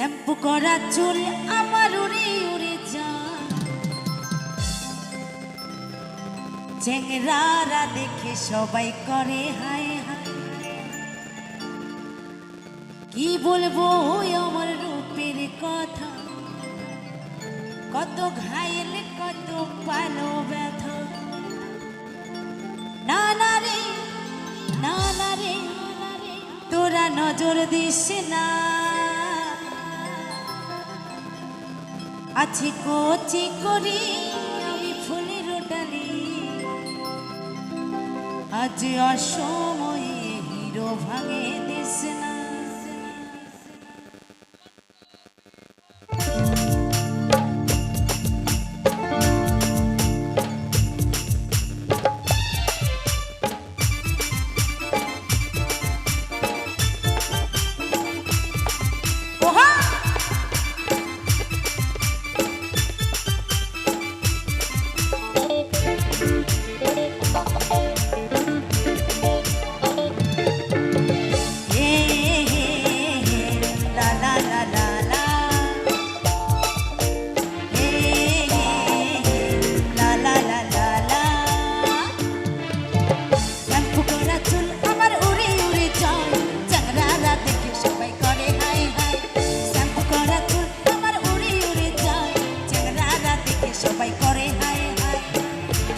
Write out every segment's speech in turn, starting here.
Shampoo করা চুল আমার উড়ে উড়ে যায় চেংরারা দেখে সবাই করে, হায় হায়। কি বলব ওই আমার রূপের কথা? কত ঘায়েল, কত পালো ব্যথা। না না রে, না না রে। তোরা নজর দিস না। আছে কচি করি আমি ফুলের ডালি। আজ অসময়ে হিরো ভাঙে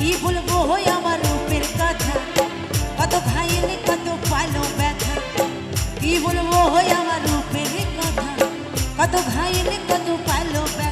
কি বলব হই আমার রূপের কথা? কত খাইলে কত পাইলো ব্যথা। কি বলব হই আমার রূপের কথা? কত খাইলে কত পাইলো ব্যথা?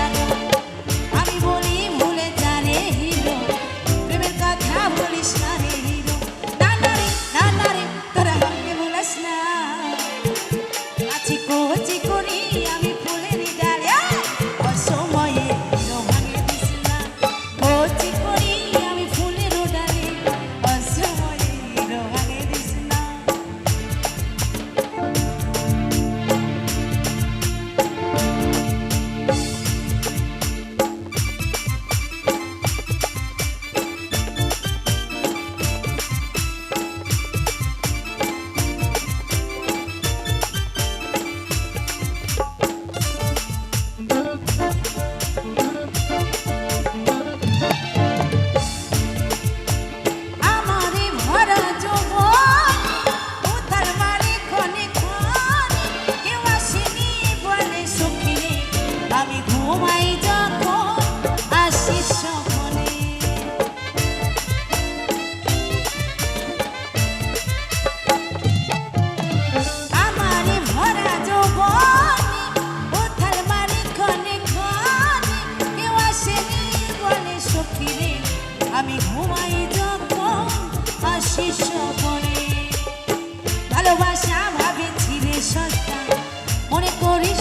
মনে করিস